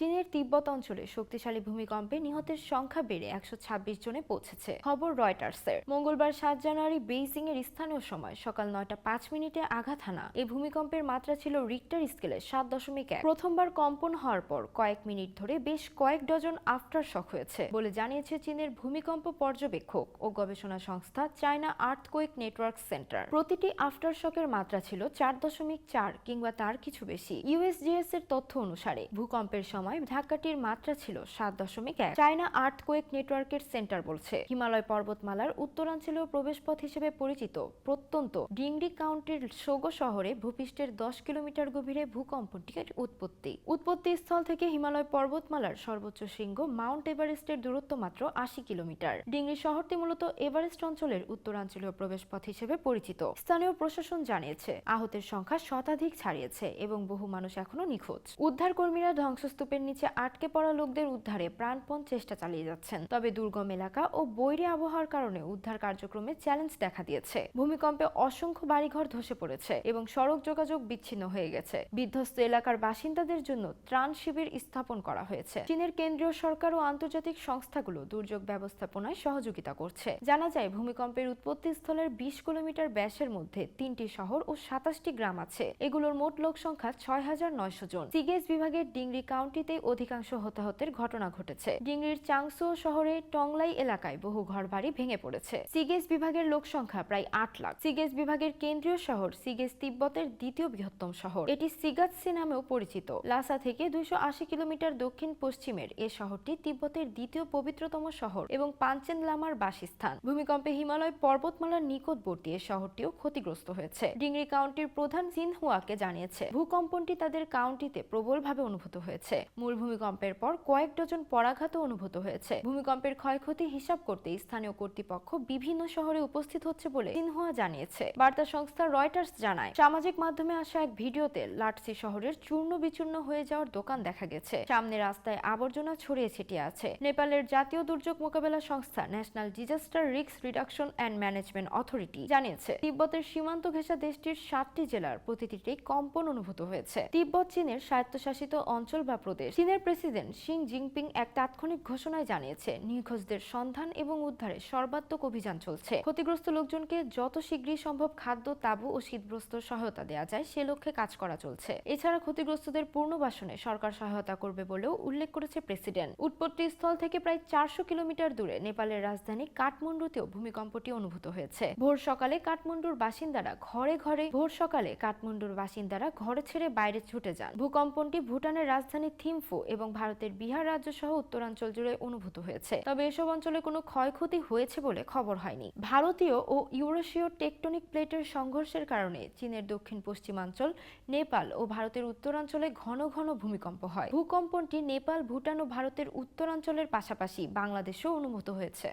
চীনের তিব্বত অঞ্চলে শক্তিশালী ভূমিকম্পে নিহতের সংখ্যা বেড়ে একশো ছাব্বিশ জনে পৌঁছেছে, খবর রয়টার্সের। মঙ্গলবার সাত জানুয়ারি বেইজিং এর স্থানীয় সময় সকাল নয়টা পাঁচ মিনিটে আঘাত হানা। এই ভূমিকম্পের মাত্রা ছিল রিক্টার স্কেলে সাত দশমিক এক। প্রথমবার কম্পন হওয়ার পর কয়েক মিনিট ধরে বেশ কয়েক ডজন আফটার শক হয়েছে বলে জানিয়েছে চীনের ভূমিকম্প পর্যবেক্ষক ও গবেষণা সংস্থা চায়না আর্থকোয়েক নেটওয়ার্ক সেন্টার প্রতিটি আফটার শকের মাত্রা ছিল চার দশমিক চার কিংবা তার কিছু বেশি। ইউএসজিএস এর তথ্য অনুসারে ভূকম্পের সময় ধাক্কাটির মাত্রা ছিল সাত দশমিক এক। চায়না আর্থকোয়েক নেটওয়ার্কের সেন্টার বলছে। হিমালয় পর্বতমালার উত্তরাঞ্চলীয় প্রবেশপথ হিসেবে পরিচিত প্রত্যন্ত ডিংরি কাউন্টির সোগো শহরে ভূপৃষ্ঠের দশ কিলোমিটার গভীরে ভূকম্পটির উৎপত্তি। উৎপত্তি স্থল থেকে হিমালয় পর্বতমালার সর্বোচ্চ শৃঙ্গ মাউন্ট এভারেস্টের দূরত্ব মাত্র আশি কিলোমিটার। ডিংরি শহরটি মূলত এভারেস্ট অঞ্চলের উত্তরাঞ্চলীয় প্রবেশপথ হিসেবে পরিচিত। স্থানীয় প্রশাসন জানিয়েছে, আহতের সংখ্যা শতাধিক ছাড়িয়েছে এবং বহু মানুষ এখনও নিখোঁজ। উদ্ধার কর্মীরা ধ্বংসস্তূপের নিচে আটকে পড়া লোকদের উদ্ধারে প্রাণপণ চেষ্টা চালিয়ে যাচ্ছেন। তবে দুর্গম এলাকা ও বৈরী আবহাওয়ার কারণে উদ্ধার কার্যক্রমে চ্যালেঞ্জ দেখা দিয়েছে। ভূমিকম্পে অসংখ্য বাড়িঘর ধসে পড়েছে এবং সড়ক যোগাযোগ বিচ্ছিন্ন হয়ে গেছে। বিধ্বস্ত এলাকার বাসিন্দাদের জন্য ত্রাণ শিবির স্থাপন করা হয়েছে। চীনের কেন্দ্রীয় সরকার ও আন্তর্জাতিক সংস্থাগুলো দুর্যোগ ব্যবস্থাপনায় সহযোগিতা করছে। জানা যায়, ভূমিকম্পের উৎপত্তি স্থলের বিশ কিলোমিটার ব্যাসের মধ্যে তিনটি শহর ও সাতাশটি গ্রাম আছে। এগুলোর মোট লোক সংখ্যা ছয় হাজার নয়শো জন। সিগেজ বিভাগের ডিংরি কাউন্টিতে অধিকাংশ হতাহতের ঘটনা ঘটেছে। ডিংরির চাংসো শহরে টংলাই এলাকায় বহু ঘরবাড়ি ভেঙে পড়েছে। সিগেজ বিভাগের লোক সংখ্যা প্রায় আট লাখ। সিগেজ বিভাগের কেন্দ্রীয় শহর সিগেজ তিব্বতের দ্বিতীয় বৃহত্তম শহর। এটি সিগাতসি নামেও পরিচিত। লাসা থেকে দুইশো আশি কিলোমিটার দক্ষিণ পশ্চিমের এ শহরটি তিব্বতের দ্বিতীয় পবিত্রতম শহর এবং পাঞ্চেন লামার বাসস্থান। ভূমিকম্পে হিমালয় পর্বতমালার নিকটবর্তী এ শহরটিও ক্ষতিগ্রস্ত হয়েছে। ডিংরি কাউন্টির প্রধান সিনহুয়াকে জানিয়েছে, ভূকম্পনটি তাদের কাউন্টিতে প্রবলভাবে অনুভূত হয়েছে। মূল ভূমিকম্পের পর কয়েক ডজন পরাঘাতও অনুভূত হয়েছে। ভূমিকম্পের ক্ষয়ক্ষতি হিসাব করতে স্থানীয় কর্তৃপক্ষ বিভিন্ন শহরে উপস্থিত হচ্ছে বলে সিনহুয়া জানিয়েছে। বার্তা সংস্থা রয়টার্স জানায়, সামাজিক মাধ্যমে আসা এক ভিডিওতে লাটসি শহরের চূর্ণ বিচূর্ণ হয়ে যাওয়ার দোকান দেখা গেছে। সামনে রাস্তায় আবর্জনা ছড়িয়ে ছিটিয়ে আছে। নেপালের জাতীয় দুর্যোগ মোকাবেলা সংস্থা national disaster risk reduction and management authority জানিয়েছে, তিব্বতের সীমান্ত ঘেঁষা দেশটির সাতটি জেলার প্রতিটিতেই কম্পন অনুভূত হয়েছে। তিব্বত, চীনের স্বায়ত্তশাসিত অঞ্চল বা প্রদেশ চীনের প্রেসিডেন্ট শিং জিনপিং এক তাৎক্ষণিক ঘোষণায় জানিয়েছে, নিখোঁজদের সন্ধান এবং উদ্ধারে সর্বাত্মক অভিযান চলছে। ক্ষতিগ্রস্ত লোকজনকে যত শীঘ্রই সম্ভব খাদ্য, তাবু ও শীতগ্রস্ত সহায়তা দেওয়া যায়, সে লক্ষ্যে কাজ করা চলছে। এছাড়া ক্ষতিগ্রস্তদের পুনর্বাসনে সরকার সহায়তা করবে বলেও উল্লেখ করেছে প্রেসিডেন্ট। উৎপত্তি স্থল থেকে প্রায় চারশো কিলোমিটার দূরে নেপালের রাজধানী কাঠমান্ডুতেও ভূমিকম্পটি অনুভূত হয়েছে। ভোর সকালে কাঠমান্ডুর বাসিন্দারা ঘরে ঘরে, ভোর সকালে কাঠমান্ডুর বাসিন্দারা ঘরে ছেড়ে বাইরে ছুটে যান। ভূকম্পনটি ভুটানের রাজধানী থিম্ফু এবং ভারতের বিহার রাজ্য সহ উত্তরাঞ্চল জুড়ে অনুভূত হয়েছে। তবে এসব অঞ্চলে কোনো ক্ষয়ক্ষতি হয়েছে বলে খবর হয়নি। ভারতীয় ও ইউরোশীয় টেকটনিক প্লেটের সংঘর্ষের কারণে চীনের দক্ষিণ পশ্চিমাঞ্চল নেপাল ও ভারতের উত্তরাঞ্চলে ঘন ঘন ভূমিকম্প হয়। ভূকম্পনটি নেপাল, ভুটান ও ভারতের উত্তরাঞ্চলের পাশাপাশি বাংলাদেশেও অনুভূত হয়েছে।